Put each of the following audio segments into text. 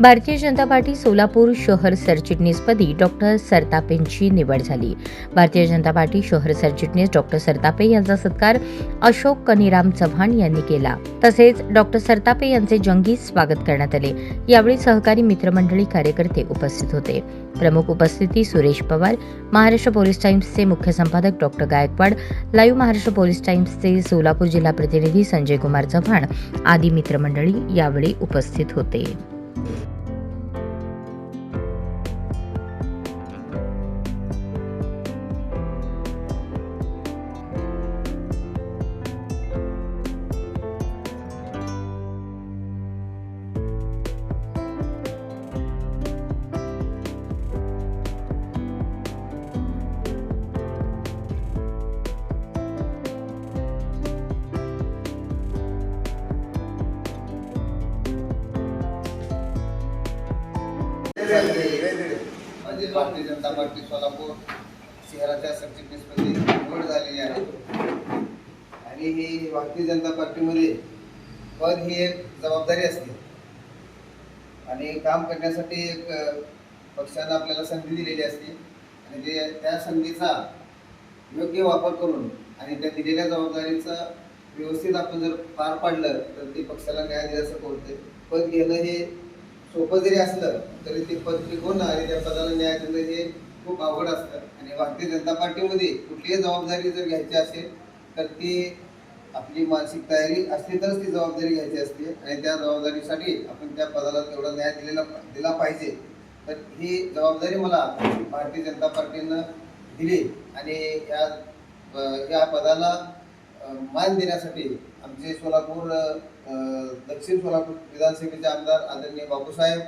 Bharatiya Janata party Solapur शहर सरचिटणीसपदी doctor सरतापेंची निवड झाली. भारतीय जनता पार्टी शहर सरचिटणीस डॉक्टर सरतापे यांचा सत्कार अशोक कनिराम चव्हाण यांनी केला. तसेच डॉक्टर सरतापे यांचे जंगी स्वागत करण्यात आले. यावेळी सहकारी मित्रमंडळी कार्यकर्ते उपस्थित होते. प्रमुख उपस्थिती सुरेश पवार महाराष्ट्र पोलीस टाइम्सचे मुख्य संपादक doctor Gaikwad live Maharashtra police टाइम्सचे Solapur जिल्हा प्रतिनिधी संजय कुमार चव्हाण आदी मित्रमंडळी यावेळी उपस्थित होते. म्हणजे भारतीय जनता पार्टी सोलापूर शहराच्या सरचिटणीसपदी निवड झालेली आहे. आणि ही भारतीय जनता पार्टीमध्ये पद ही एक जबाबदारी असते. आणि काम करण्यासाठी एक पक्षानं आपल्याला संधी दिलेली असते. आणि ते त्या संधीचा योग्य वापर करून आणि त्या दिलेल्या जबाबदारीचा व्यवस्थित आपण जर पार पाडलं तर ते पक्षाला न्याय दिल्यासारखं होते पद घेणं हे सोपं जरी असलं तरी ते पद टिकवणं आणि त्या पदाला न्याय देणं हे खूप अवघड असतं. आणि भारतीय जनता पार्टीमध्ये कुठलीही जबाबदारी जर घ्यायची असेल तर ती आपली मानसिक तयारी असली तरच ती जबाबदारी घ्यायची असते. आणि त्या जबाबदारीसाठी आपण त्या पदाला तेवढा न्याय दिलेला दिला पाहिजे. तर ही जबाबदारी मला भारतीय जनता पार्टीनं दिली. आणि या या पदाला मान देण्यासाठी आमचे सोलापूर दक्षिण सोलापूर विधानसभेचे आमदार आदरणीय बापूसाहेब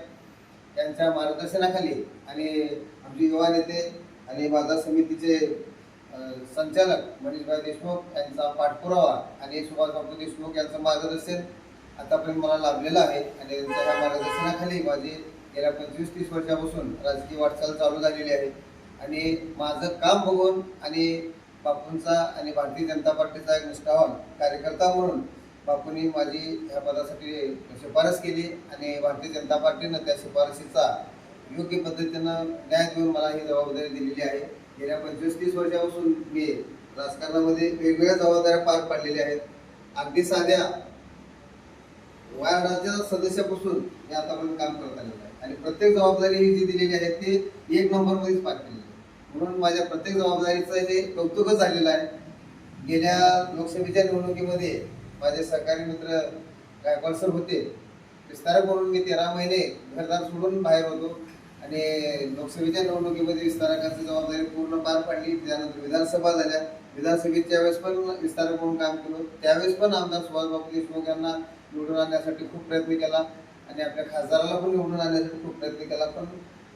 यांच्या मार्गदर्शनाखाली आणि आमचे युवा नेते आणि बाजार समितीचे संचालक मनीषभाई देशमुख यांचा पाठपुरावा आणि सुभाषबापू देशमुख यांचं मार्गदर्शन आतापर्यंत मला लाभलेलं आहे आणि त्यांच्या मार्गदर्शनाखाली माझी गेल्या पंचवीस तीस वर्षापासून राजकीय वाटचाल चालू झालेली आहे. आणि माझं काम बघून आणि बापूंचा आणि भारतीय जनता पार्टीचा एक निष्ठावान कार्यकर्ता म्हणून बापूंनी माझी ह्या पदासाठी शिफारस केली आणि भारतीय जनता पार्टीनं त्या शिफारसीचा योग्य पद्धतीनं न्याय देऊन मला ही जबाबदारी दिलेली आहे. गेल्या पंचवीस तीस वर्षापासून मी राजकारणामध्ये वेगवेगळ्या जबाबदाऱ्या पार पाडलेल्या आहेत. अगदी साध्या वार्डाच्या सदस्यापासून मी आतापर्यंत काम करत आलेलं आहे. आणि प्रत्येक जबाबदारी ही जी दिलेली आहे ती एक नंबरमध्येच पार केलेली आहे. म्हणून माझ्या प्रत्येक जबाबदारीचं हे कौतुकच झालेलं आहे. गेल्या लोकसभेच्या निवडणुकीमध्ये माझे सहकारी मित्र गायकवाड सर होते. विस्तारक म्हणून मी तेरा महिने घरदार सोडून बाहेर होतो. आणि लोकसभेच्या निवडणुकीमध्ये विस्तारकांची जबाबदारी पूर्ण पार पाडली. त्यानंतर विधानसभा झाल्या. विधानसभेच्या वेळेस पण विस्तारक म्हणून काम केलं त्यावेळेस पण आमदार सुभाषबाबू देशमुख यांना निवडून आणण्यासाठी खूप प्रयत्न केला. आणि आपल्या खासदाराला पण निवडून आणण्यासाठी खूप प्रयत्न केला. पण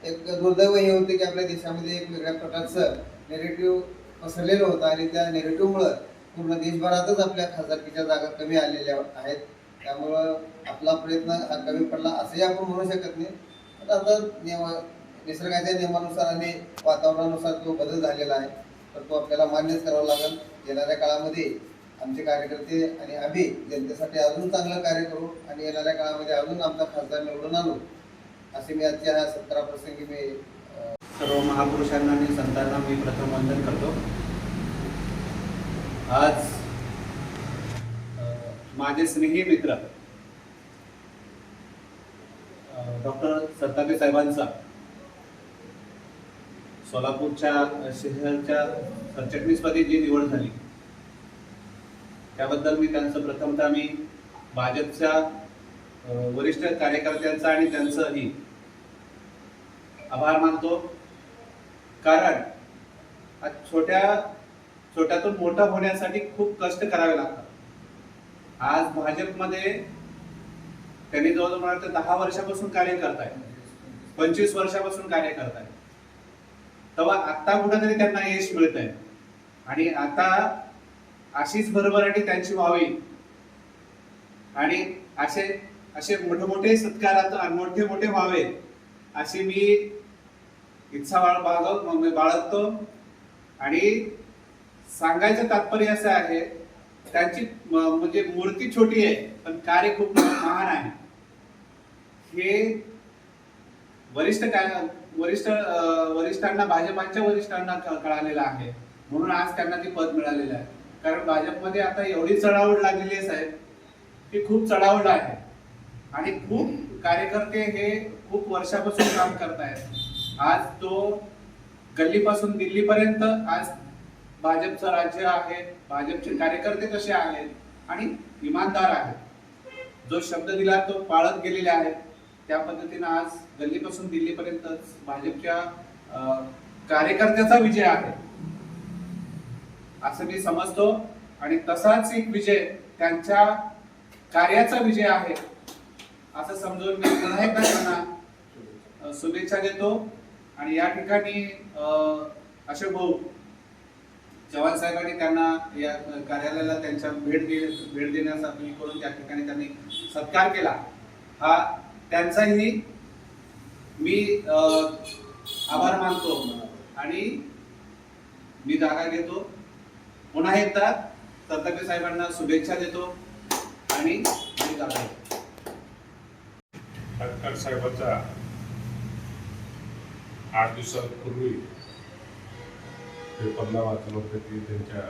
एक दुर्दैव हे होते की आपल्या देशामध्ये एक वेगळ्या प्रकारचं नेगेटिव्ह पसरलेलं होतं. आणि त्या नेगेटिव्हमुळं पूर्ण देशभरातच आपल्या खासदारकीच्या जागा कमी आलेल्या आहेत. त्यामुळं आपला प्रयत्न हा कमी पडला असंही आपण म्हणू शकत नाही. पण आता नियम निसर्गाच्या नियमानुसार आणि वातावरणानुसार तो बदल झालेला आहे तर तो आपल्याला मान्यच करावा लागेल. येणाऱ्या काळामध्ये आमचे कार्यकर्ते आणि आम्ही जनतेसाठी अजून चांगलं कार्य करू आणि येणाऱ्या काळामध्ये अजून आमचा खासदार निवडून आणू असे मी आजच्या ह्या सत्राप्रसंगी मी सर्व महापुरुषांना आणि संतांना मी प्रथम वंदन करतो. आज माझे स्नेही मित्र डॉक्टर सत्तापे साहेबांचा सोलापूरच्या शहराच्या सरचिटणीसपदी जी निवड झाली त्याबद्दल मी त्यांचं प्रथमतः मी भाजपच्या वरिष्ठ कार्यकर्त्यांचा आणि त्यांचंही आभार मानतो. कारण आज छोट्या छोट्यातून मोठं होण्यासाठी खूप कष्ट करावे लागतात. आज भाजपमध्ये त्यांनी जवळजवळ मला वाटतं दहा वर्षापासून कार्य करताय पंचवीस वर्षापासून कार्य करताय तेव्हा आता कुठेतरी त्यांना यश मिळत आहे आणि आता अशीच भरभराटी त्यांची व्हावी. आणि असे असे मोठे मोठे सत्कारात मोठे मोठे व्हावे अशी मी इच्छा बाळ बाळगतो. आणि सांगायचं तात्पर्य असं आहे त्यांची म्हणजे मूर्ती छोटी आहे पण कार्य खूप महान आहे. हे वरिष्ठ काय वरिष्ठ वरिष्ठांना भाजपाच्या वरिष्ठांना कळालेलं आहे. म्हणून आज त्यांना ते पद मिळालेलं आहे. कारण भाजपमध्ये आता एवढी चढावड लागलेली आहे साहेब की खूप चढावड आहे. आणि खूप कार्यकर्ते हे खूप वर्षापासून काम करत आहेत आज तो गल्लीपासून दिल्लीपर्यंत आज भाजपचं राज्य आहे भाजपचे कार्यकर्ते कसे आहेत आणि इमानदार आहेत. जो शब्द दिला तो पाळत गेलेले आहेत. त्या पद्धतीनं आज गल्लीपासून दिल्लीपर्यंत भाजपच्या कार्यकर्त्याचा विजय आहे. असं मी समजतो आणि तसाच एक विजय त्यांच्या कार्याचा विजय आहे असं समजून मी पुन्हा एकदा त्यांना शुभेच्छा देतो. आणि या ठिकाणी अं, अशोक भाऊ चव्हाण साहेबांनी त्यांना या कार्यालयाला त्यांच्या भेट दे भेट देण्यासाठी करून त्या ठिकाणी त्यांनी सत्कार केला. हा त्यांचाही मी आभार मानतो आणि मी जागा घेतो. पुन्हा एकदा सरतापे साहेबांना शुभेच्छा देतो आणि मी जागा घेतो. साहेबांचा आठ दिवसांपूर्वी पेपरला वाचलं होतं की त्यांच्या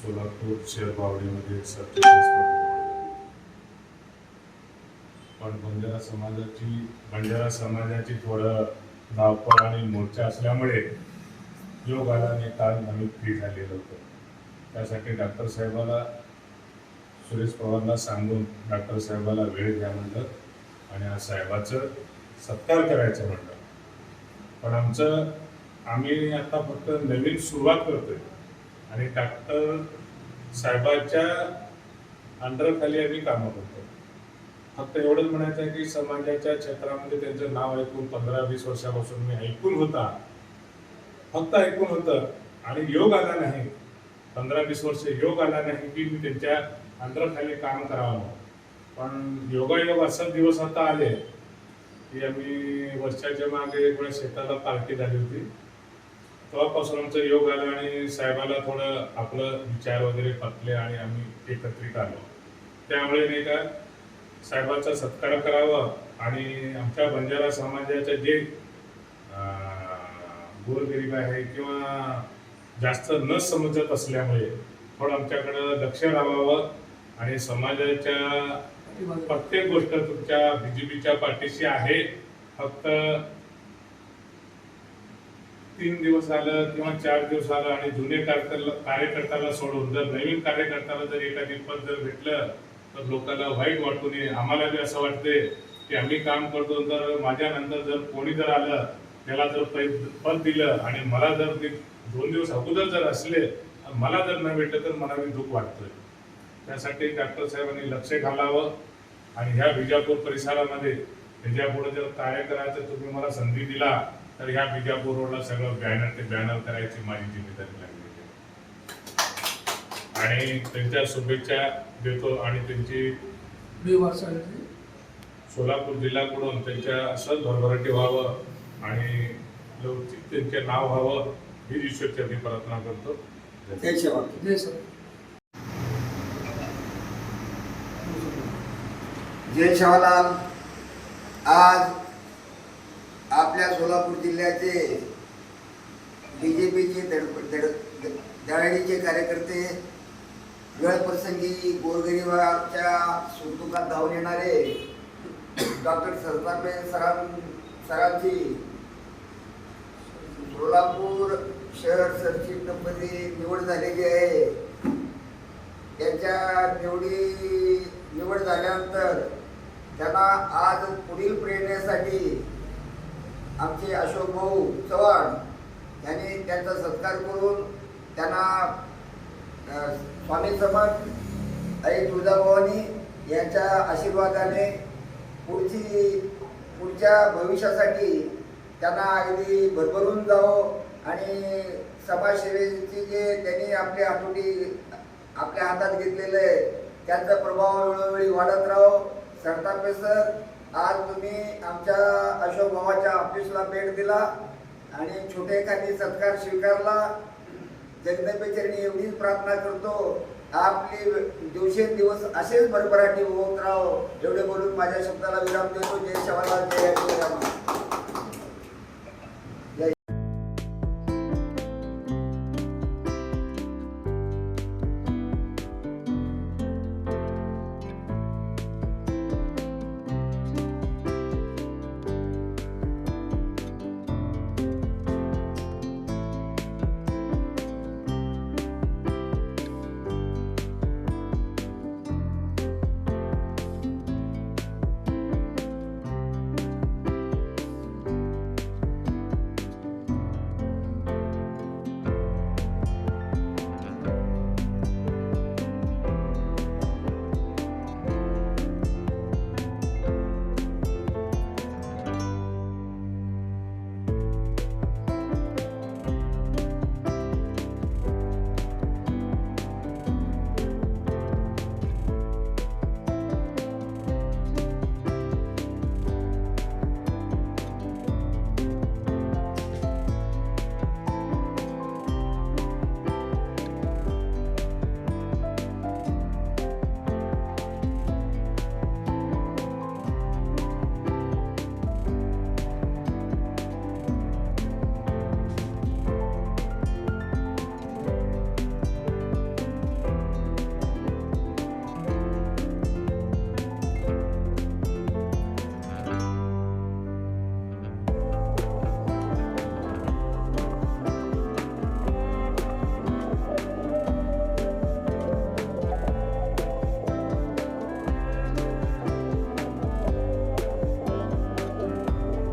सोलापूर शहर बावडीमध्ये पण बंजारा समाजाची बंजारा समाजाची थोडं धावपळ आणि मोर्चा असल्यामुळे योग आणि काल नवीन फ्री झालेलं होतं. त्यासाठी डॉक्टर साहेबाला सुरेश पवारला सांगून डॉक्टर साहेबाला वेळ द्या म्हणलं आणि आज साहेबाचं सत्कार करायचं म्हणलं. पण आमचं आम्ही आता फक्त नवीन सुरुवात करतोय. आणि डॉक्टर साहेबाच्या अंडरखाली आम्ही कामं करतो फक्त एवढंच म्हणायचं आहे की समाजाच्या क्षेत्रामध्ये त्यांचं नाव ऐकून पंधरा वीस वर्षापासून मी ऐकून होता. फक्त ऐकून होतं. आणि योग आला नाही. पंधरा वीस वर्ष योग आला नाही की मी त्यांच्या अंडरखाली काम करावं. पण योगायोग असा दिवस आता आले की आम्ही वर्षाच्या मागे एक वेळेस शेताला पार्टी झाली होती. तेव्हापासून आमचं योग आलं आणि साहेबाला थोडं आपलं विचार वगैरे पटले आणि आम्ही एकत्रित आलो. त्यामुळे नाही का साहेबांचा सत्कार करावा आणि आमच्या बंजारा समाजाचे जे गोरगरीब आहे किंवा जास्त न समजत असल्यामुळे थोडं आमच्याकडं लक्ष राहावं आणि समाजाच्या प्रत्येक गोष्ट तुमच्या बीजेपीच्या पाठीशी आहे. फक्त तीन दिवस आलं किंवा चार दिवस आलं आणि जुने कार्यकर्त्याला कार्यकर्त्याला सोडून जर नवीन कार्यकर्त्याला जर एखादी पद जर भेटलं तर लोकांना वाईट वाटू नये आम्हाला बी असं वाटते की आम्ही काम करतो तर माझ्या नंतर जर कोणी जर आलं त्याला जर पद दिलं आणि मला जर दोन दिवस अगोदर जर असले मला जर न भेटलं तर मला मी दुःख वाटतोय. त्यासाठी डॉक्टर साहेबांनी लक्ष घालावं आणि ह्या विजापूर परिसरामध्ये त्याच्यापुढे जर कार्य करायचं तुम्ही मला संधी दिला. तर ह्या विजापूर रोडला सगळं बॅनर ते बॅनर करायची माझी जिम्मेदारी लागली आणि त्यांच्या शुभेच्छा देतो आणि त्यांची सोलापूर जिल्ह्याकडून त्यांच्या असं भरभराटी व्हावं आणि लवचिक त्यांचे नाव व्हावं ही ईश्वरची आम्ही प्रार्थना करतो. जय शिवलाल आज आपल्या सोलापूर जिल्ह्याचे बी जे पीचे दळाडीचे कार्यकर्ते वेळप्रसंगी गोरगरिबाच्या सुखदुःखात धावून येणारे डॉक्टर सरतापे सरां सरांची सोलापूर शहर सरचिटणीमध्ये निवड झालेली आहे. त्यांच्या निवडी निवड झाल्यानंतर त्यांना आज पुढील प्रेरणेसाठी आमचे अशोक भाऊ चव्हाण यांनी त्यांचा सत्कार करून त्यांना स्वामी समर्थ आई तुळजाभवानी यांच्या आशीर्वादाने पुढची पुढच्या भविष्यासाठी त्यांना अगदी भरभरून जावं आणि समाजसेवेची जे त्यांनी आपली आठवडी आपल्या हातात घेतलेलं आहे त्यांचा प्रभाव वेळोवेळी वाढत राहो. सरतापे सर आज तुम्ही आमच्या अशोक भावाच्या ऑफिसला भेट दिला आणि छोटेखानी सत्कार स्वीकारला. जगदंबेचरणी एवढीच प्रार्थना करतो. आपली दिवसेंदिवस असेच भरभराटी होत राहो. एवढे बोलून माझ्या शब्दाला विराम देतो. जय शवाला जय जय रामा.